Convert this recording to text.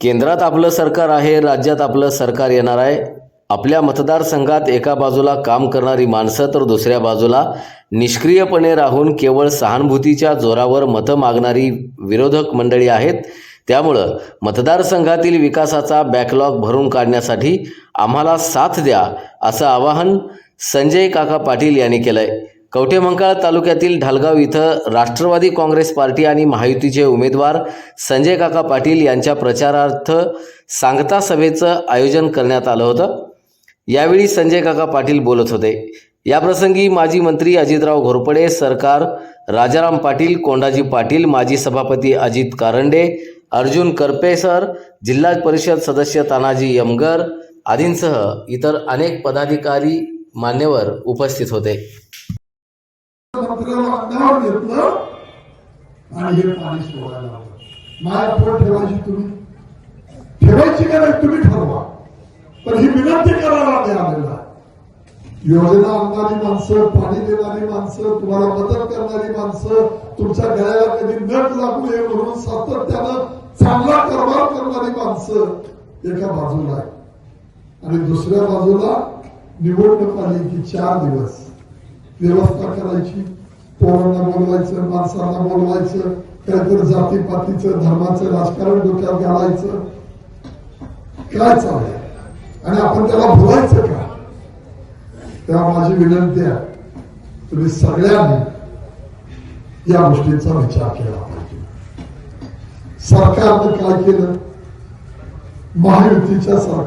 केंद्रात आपलं सरकार आहे राज्यात आपलं सरकार येणार आहे. आपल्या मतदारसंघात एका बाजूला काम करणारी माणसं तर दुसऱ्या बाजूला निष्क्रियपणे राहून केवळ सहानुभूतीच्या जोरावर मतं मागणारी विरोधक मंडळी आहेत. त्यामुळं मतदारसंघातील विकासाचा बॅकलॉग भरून काढण्यासाठी आम्हाला साथ द्या असं आवाहन संजय काका पाटील यांनी केलं आहे कवठेमंकाळ तालुक्यातील ढालगाव इथं राष्ट्रवादी काँग्रेस पार्टी आणि महायुतीचे उमेदवार संजय काका पाटील यांच्या प्रचारार्थ सांगता सभेचं आयोजन करण्यात आलं होतं. यावेळी संजय काका पाटील बोलत होते. याप्रसंगी माजी मंत्री अजितराव घोरपडे सरकार राजाराम पाटील कोंडाजी पाटील माजी सभापती अजित कारंडे अर्जुन करपेसर जिल्हा परिषद सदस्य तानाजी यमगर आदींसह इतर अनेक पदाधिकारी मान्यवर उपस्थित होते. पत्राला अंगावर घेतलं आणि हे पाणी सोडायला लावलं माया पोट ठेवायची तुम्ही ठेवायची का तुम्ही ठरवा पण ही विनंती करायला आम्ही आलेला योजना आणणारी माणसं पाणी देणारी माणसं तुम्हाला मदत करणारी माणसं तुमच्या गळ्याला कधी नट लागू नये म्हणून सातत्यानं चांगला कारभार करणारी माणसं एका बाजूला आहे आणि दुसऱ्या बाजूला निवडणूक आली की चार दिवस व्यवस्था करायची. पोरांना बोलवायचं माणसांना बोलवायचं काहीतरी जातीपातीचं धर्माचं राजकारण डोक्यात घालायचं. काय चाललंय? आणि आपण त्याला बोलायचं का? तेव्हा माझी विनंती आहे तुम्ही सगळ्यांनी या गोष्टींचा विचार केला पाहिजे. सरकारनं काय केलं? महायुतीच्या सरकार